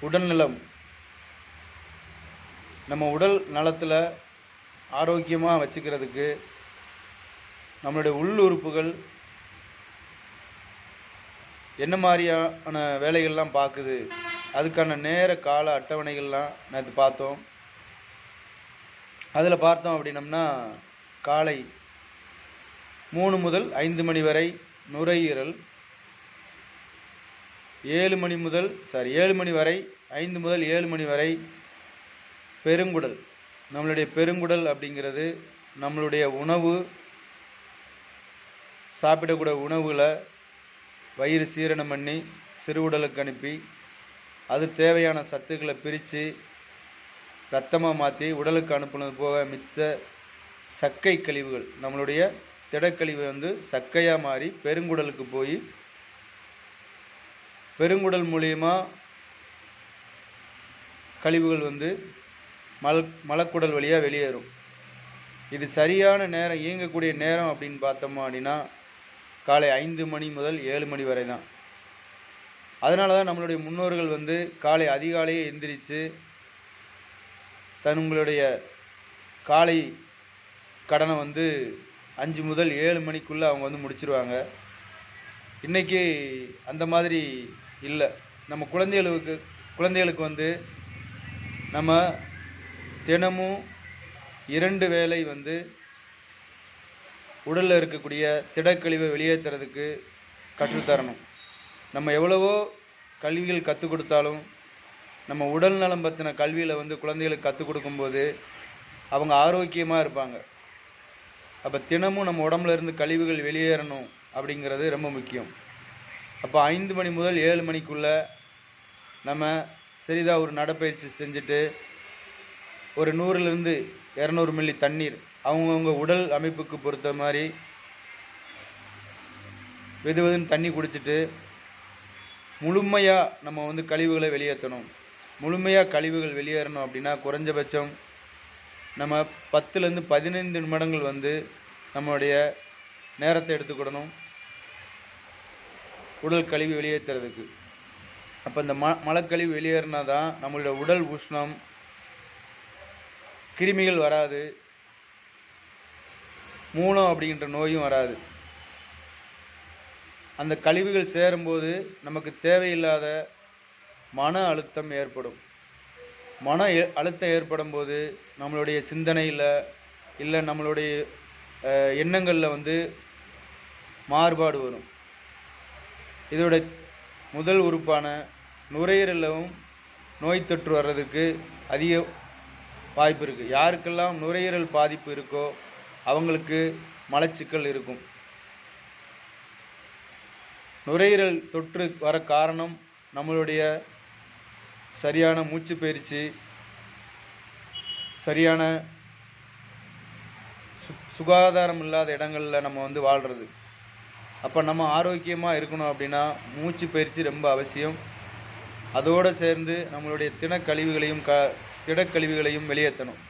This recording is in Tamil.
உடல்நலம். நம்ம உடல் நலத்தில் ஆரோக்கியமாக வச்சுக்கிறதுக்கு நம்மளுடைய உள் உறுப்புகள் என்ன மாதிரியான வேலைகள்லாம் பார்க்குது அதுக்கான நேர கால அட்டவணைகள்லாம் நேற்று பார்த்தோம். அதில் பார்த்தோம் அப்படின்னம்னா காலை மூணு முதல் ஐந்து மணி வரை நுரையீரல் ஏழு மணி முதல் சாரி ஏழு மணி வரை ஐந்து முதல் ஏழு மணி வரை பெருங்குடல். நம்மளுடைய பெருங்குடல் அப்படிங்கிறது நம்மளுடைய உணவு சாப்பிடக்கூடிய உணவுகளை வயிறு சீரணம் பண்ணி சிறுகுடலுக்கு அனுப்பி அது தேவையான சத்துக்களை பிரித்து ரத்தமாக மாற்றி உடலுக்கு அனுப்புனது போக மித்த சக்கை கழிவுகள். நம்மளுடைய திடக்கழிவு வந்து சக்கையாக மாறி பெருங்குடலுக்கு போய் பெருங்குடல் மூலியமா கழிவுகள் வந்து மல மலக்குடல் வழியாக வெளியேறும். இது சரியான நேரம் இயங்கக்கூடிய நேரம் அப்படின்னு பார்த்தோமா அப்படின்னா காலை ஐந்து மணி முதல் ஏழு மணி வரை தான். அதனால தான் நம்மளுடைய முன்னோர்கள் வந்து காலை அதிகாலையே எந்திரிச்சு தங்களுடைய காலை கடனை வந்து அஞ்சு முதல் ஏழு மணிக்குள்ளே அவங்க வந்து முடிச்சிருவாங்க. இன்றைக்கி அந்த மாதிரி இல்லை. நம்ம குழந்தைகளுக்கு குழந்தைகளுக்கு வந்து நம்ம தினமும் இரண்டு வேளை வந்து உடலில் இருக்கக்கூடிய திடக்கழிவை வெளியேற்றுறதுக்கு கற்றுத்தரணும் நம்ம எவ்வளவோ கல்விகள் கற்றுக் கொடுத்தாலும் நம்ம உடல் நலம் பற்றின கல்வியில் வந்து குழந்தைகளுக்கு கற்றுக் கொடுக்கும்போது அவங்க ஆரோக்கியமாக இருப்பாங்க. அப்போ தினமும் நம்ம உடம்புல இருந்து கழிவுகள் வெளியேறணும் அப்படிங்கிறது ரொம்ப முக்கியம். அப்போ ஐந்து மணி முதல் ஏழு மணிக்குள்ளே நம்ம சிறிதாக ஒரு நடைப்பயிற்சி செஞ்சுட்டு ஒரு நூறுலேருந்து இரநூறு மில்லி தண்ணீர் அவங்கவுங்க உடல் அமைப்புக்கு பொறுத்த மாதிரி வெது வெதுன்னு தண்ணி குடிச்சிட்டு முழுமையாக நம்ம வந்து கழிவுகளை வெளியேற்றணும். முழுமையாக கழிவுகள் வெளியேறணும் அப்படின்னா குறைஞ்சபட்சம் நம்ம பத்துலேருந்து பதினைந்து நிமிடங்கள் வந்து நம்மளுடைய நேரத்தை எடுத்துக்கிடணும். உடல் கழிவு வெளியேற்றுறதுக்கு. அப்போ இந்த ம மலக்கழிவு வெளியேறினா தான் நம்மளுடைய உடல் உஷ்ணம் கிருமிகள் வராது மூலம் அப்படிங்கிற நோயும் வராது. அந்த கழிவுகள் சேரும்போது நமக்கு தேவையில்லாத மன அழுத்தம் ஏற்படும். மன அழுத்தம் ஏற்படும் போது நம்மளுடைய சிந்தனையில் இல்லை நம்மளுடைய எண்ணங்களில் வந்து மாறுபாடு வரும். இதோட முதல் உறுப்பான நுரையீரலும் நோய் தொற்று வர்றதுக்கு அதிக வாய்ப்பு இருக்குது யாருக்கெல்லாம் நுரையீரல் பாதிப்பு இருக்கோ அவங்களுக்கு மலச்சிக்கல் இருக்கும். நுரையீரல் தொற்று வர காரணம் நம்மளுடைய சரியான மூச்சு பயிற்சி சரியான சு சுகாதாரம் இல்லாத இடங்களில் நம்ம வந்து வாழ்கிறது அப்போ நம்ம ஆரோக்கியமாக இருக்கணும் அப்படின்னா மூச்சு பயிற்சி ரொம்ப அவசியம். அதோடு சேர்ந்து நம்மளுடைய தினக்கழிவுகளையும் க திடக்கழிவுகளையும் வெளியேற்றணும்.